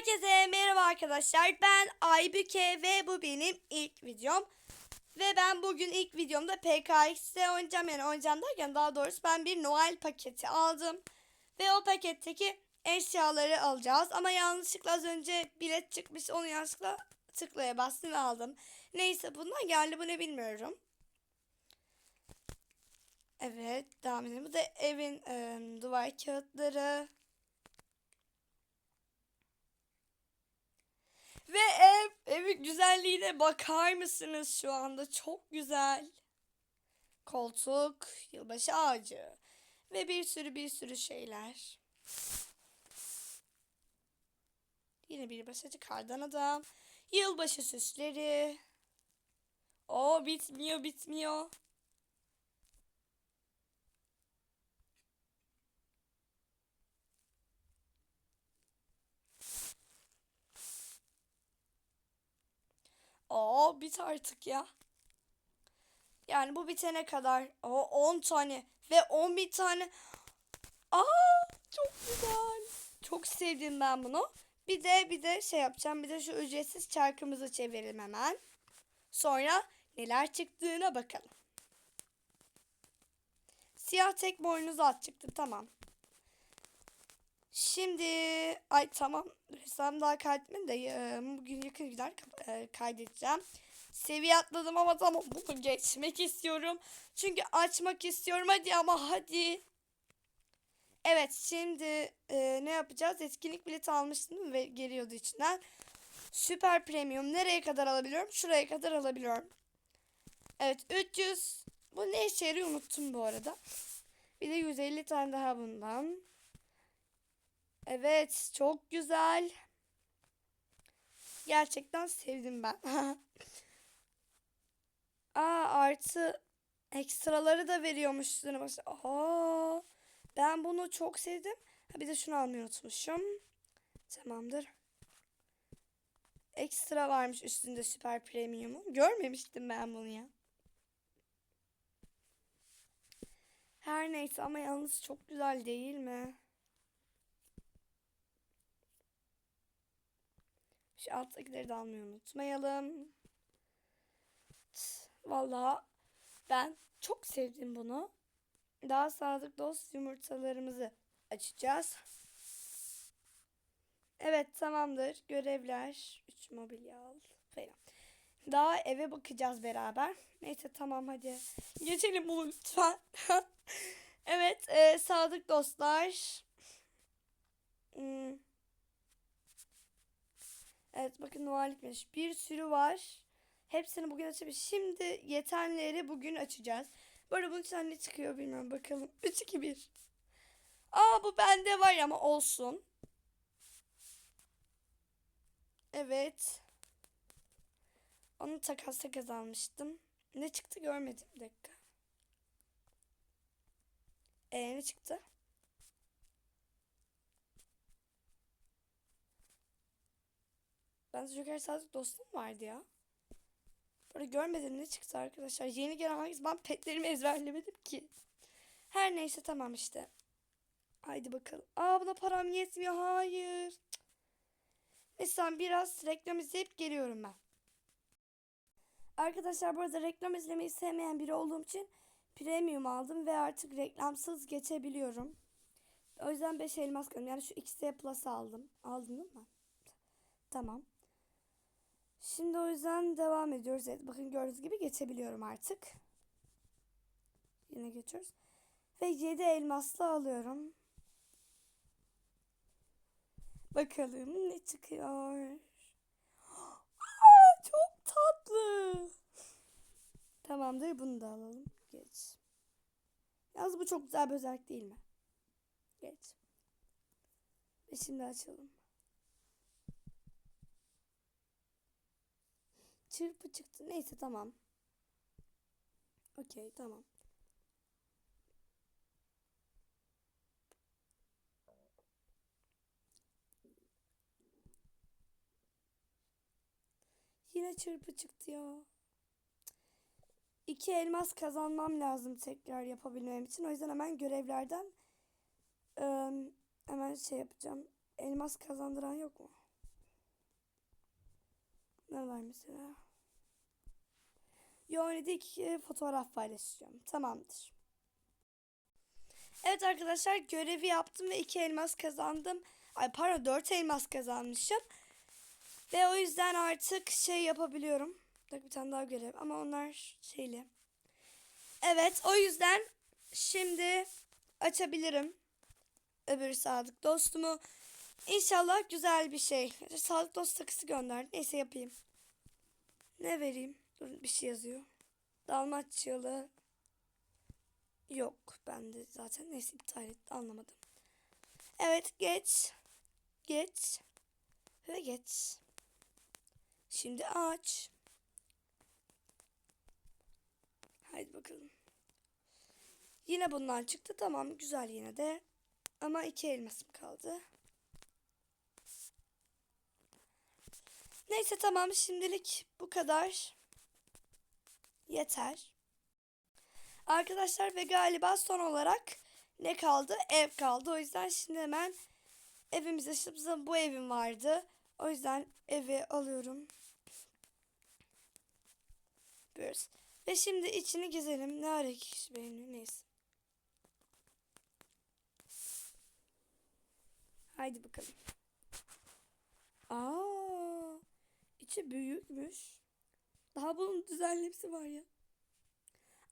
Herkese merhaba arkadaşlar. Ben Aybüke ve bu benim ilk videom. Ve ben bugün ilk videomda PKX'de oynayacağım. Yani oynayacağım derken daha doğrusu ben bir Noel paketi aldım. Ve o paketteki eşyaları alacağız. Ama yanlışlıkla az önce bilet çıkmış. Onu yanlışlıkla tıklaya bastım ve aldım. Neyse bundan geldi bu ne bilmiyorum. Evet devam edelim. Bu da evin ıı, duvar kağıtları. Ve ev, evin güzelliğine bakar mısınız şu anda? Çok güzel. Koltuk, yılbaşı ağacı ve bir sürü bir sürü şeyler. Yine bir başacı kardan adam. Yılbaşı süsleri. O bitmiyor bitmiyor. Aa bit artık ya. Yani bu bitene kadar o 10 tane ve 10 bin tane. Aa çok güzel. Çok sevdim ben bunu. Bir de bir de şey yapacağım. Bir de şu ücretsiz çarkımızı çevirelim hemen. Sonra neler çıktığına bakalım. Siyah tek boynuzlu at çıktı. Tamam. Şimdi ay tamam resmen daha kaydetmedim de e, bugün yakın gider e, kaydedeceğim. Seviye atladım ama tamam bunu geçmek istiyorum. Çünkü açmak istiyorum hadi ama hadi. Evet şimdi e, ne yapacağız? Etkinlik bileti almıştım ve geliyordu içinden. Süper premium nereye kadar alabiliyorum? Şuraya kadar alabiliyorum. Evet 300. Bu ne işe yarıyor unuttum bu arada. Bir de 150 tane daha bundan. Evet, çok güzel. Gerçekten sevdim ben. Aa, artı ekstraları da veriyormuş üstüne. Aa, ben bunu çok sevdim. Ha, bir de şunu almayı unutmuşum. Tamamdır. Ekstra varmış üstünde süper premium'un. Görmemiştim ben bunu ya. Her neyse ama yalnız çok güzel değil mi? Şu alttakileri de almayı unutmayalım. Vallahi ben çok sevdim bunu. Daha sadık dost yumurtalarımızı açacağız. Evet tamamdır. Görevler. 3 mobilya al falan. Daha eve bakacağız beraber. Neyse tamam hadi. Geçelim bunu lütfen. evet e, sadık dostlar. Evet bakın Noel'likmiş. Bir sürü var. Hepsini bugün açabiliriz. Şimdi yetenleri bugün açacağız. Arada bunun için ne çıkıyor bilmiyorum. Bakalım. 3, 2, 1. Aa bu bende var ama olsun. Evet. Onu takas takas almıştım. Ne çıktı görmedim. Bir dakika. Ee ne çıktı? Ben Joker Sadık dostum vardı ya. Böyle görmedim ne çıktı arkadaşlar. Yeni gelen hangisi? Ben petlerimi ezberlemedim ki. Her neyse tamam işte. Haydi bakalım. Aa buna param yetmiyor. Hayır. Neyse biraz reklam izleyip geliyorum ben. Arkadaşlar bu arada reklam izlemeyi sevmeyen biri olduğum için premium aldım ve artık reklamsız geçebiliyorum. O yüzden 5 elmas koydum. Yani şu XT Plus aldım. Aldın mi? Tamam. Şimdi o yüzden devam ediyoruz. Evet, bakın gördüğünüz gibi geçebiliyorum artık. Yine geçiyoruz. Ve 7 elmasla alıyorum. Bakalım ne çıkıyor. Aa, çok tatlı. Tamamdır bunu da alalım. Geç. Yalnız bu çok güzel bir özellik değil mi? Geç. Ve şimdi açalım. Çırpı çıktı. Neyse tamam. Okey tamam. Yine çırpı çıktı ya. İki elmas kazanmam lazım tekrar yapabilmem için. O yüzden hemen görevlerden ıı, hemen şey yapacağım. Elmas kazandıran yok mu? Ne var mesela? Yoğunede iki fotoğraf paylaşacağım. Tamamdır. Evet arkadaşlar görevi yaptım ve iki elmas kazandım. Ay pardon dört elmas kazanmışım. Ve o yüzden artık şey yapabiliyorum. Bir tane daha görev ama onlar şeyli. Evet o yüzden şimdi açabilirim. Öbür sadık dostumu. İnşallah güzel bir şey. Sadık dost takısı gönder. Neyse yapayım. Ne vereyim? Dur bir şey yazıyor. Dalmaçyalı. Yok bende zaten. Neyse iptal et. Anlamadım. Evet geç. Geç. Ve geç. Şimdi aç. Haydi bakalım. Yine bundan çıktı. Tamam güzel yine de. Ama iki elmasım kaldı. Neyse tamam şimdilik bu kadar. Yeter. Arkadaşlar ve galiba son olarak ne kaldı? Ev kaldı. O yüzden şimdi hemen evimize şimdi bu evim vardı. O yüzden evi alıyorum. Böyle. Ve şimdi içini gezelim. Ne ara kişi beğeniyor neyse. Haydi bakalım. Aa, içi büyükmüş. Daha bunun düzenlemesi var ya.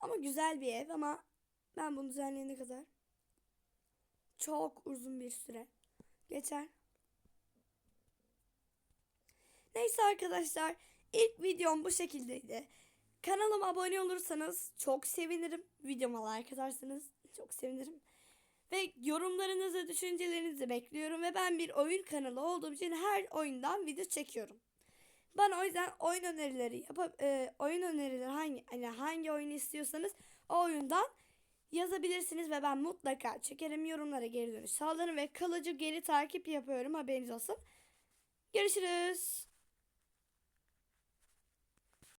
Ama güzel bir ev ama ben bunu düzenleyene kadar çok uzun bir süre geçer. Neyse arkadaşlar ilk videom bu şekildeydi. Kanalıma abone olursanız çok sevinirim. Videoma like atarsanız çok sevinirim. Ve yorumlarınızı, düşüncelerinizi bekliyorum. Ve ben bir oyun kanalı olduğum için her oyundan video çekiyorum. Bana o yüzden oyun önerileri yapıp e, oyun önerileri hangi hani hangi oyunu istiyorsanız o oyundan yazabilirsiniz ve ben mutlaka çekerim yorumlara geri dönüş sağlarım ve kalıcı geri takip yapıyorum haberiniz olsun. Görüşürüz.